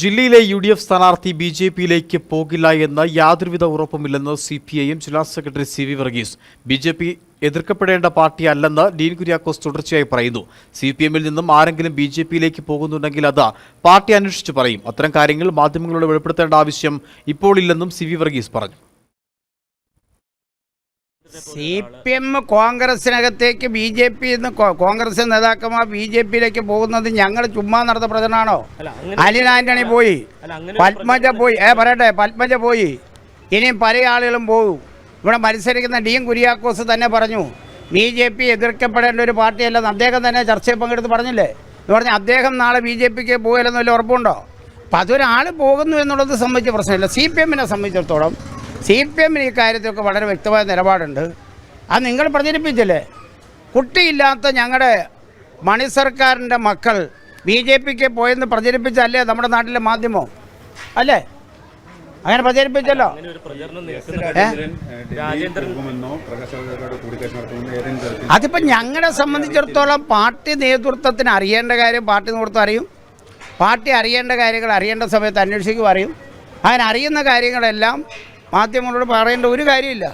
ജില്ലയിലെ U D F സ്ഥാനാർത്ഥി B J പിയിലേക്ക് പോകില്ല എന്ന് യാതൊരുവിധ ഉറപ്പുമില്ലെന്ന് സി പി ഐഎം ജില്ലാ secretary C V Varghese. B J P എതിർക്കപ്പെടേണ്ട പാർട്ടിയല്ലെന്ന് ഡീൻ കുര്യാക്കോസ് തുടർച്ചയായി പറയുന്നു. സി പി എമ്മിൽ നിന്നും ആരെങ്കിലും ബി ജെ പിയിലേക്ക് പോകുന്നുണ്ടെങ്കിൽ അത് പാർട്ടി അന്വേഷിച്ച് പറയും. അത്തരം കാര്യങ്ങൾ മാധ്യമങ്ങളോട് വെളിപ്പെടുത്തേണ്ട ആവശ്യം ഇപ്പോൾ ഇല്ലെന്നും സി വി വർഗീസ് പറഞ്ഞു. സി പി എം കോൺഗ്രസിനകത്തേക്ക് ബി ജെ പി എന്ന് കോൺഗ്രസ് നേതാക്കന്മാർ ബി ജെ പിയിലേക്ക് പോകുന്നത് ഞങ്ങൾ ചുമ്മാ നടന്ന പ്രചരണമാണോ അലിൻ ആന്റണി പോയി. പത്മജ പോയി. ഏ പറയട്ടെ പത്മജ പോയി. ഇനിയും പല ആളുകളും പോകും. ഇവിടെ മത്സരിക്കുന്ന ഡി എം കുര്യാക്കോസ് തന്നെ പറഞ്ഞു ബി ജെ പി എതിർക്കപ്പെടേണ്ട ഒരു പാർട്ടിയല്ലെന്ന് അദ്ദേഹം തന്നെ ചർച്ചയിൽ പങ്കെടുത്ത് പറഞ്ഞില്ലേ? എന്ന് പറഞ്ഞാൽ അദ്ദേഹം നാളെ ബി ജെ പിക്ക് പോകില്ലെന്ന് വല്ല ഉറപ്പുണ്ടോ? അപ്പം അതൊരാൾ പോകുന്നു എന്നുള്ളത് സംബന്ധിച്ച പ്രശ്നമില്ല. സി പി എമ്മിനെ സംബന്ധിച്ചിടത്തോളം സി പി എമ്മിന് ഈ കാര്യത്തിലൊക്കെ വളരെ വ്യക്തമായ നിലപാടുണ്ട്. അത് നിങ്ങൾ പ്രചരിപ്പിച്ചില്ലേ കുട്ടിയില്ലാത്ത ഞങ്ങളുടെ മണി സർക്കാരിന്റെ മക്കൾ ബി ജെ പിക്ക് പോയെന്ന് പ്രചരിപ്പിച്ചല്ലേ നമ്മുടെ നാട്ടിലെ മാധ്യമം? അല്ലേ? അങ്ങനെ പ്രചരിപ്പിച്ചല്ലോ? അതിപ്പോൾ ഞങ്ങളെ സംബന്ധിച്ചിടത്തോളം പാർട്ടി നേതൃത്വത്തിന് അറിയേണ്ട കാര്യം പാർട്ടി നേതൃത്വം അറിയും. പാർട്ടി അറിയേണ്ട കാര്യങ്ങൾ അറിയേണ്ട സമയത്ത് അന്വേഷിക്കും അറിയും. അങ്ങനെ അറിയുന്ന കാര്യങ്ങളെല്ലാം മാധ്യമങ്ങളോട് പറയേണ്ട ഒരു കാര്യമില്ല.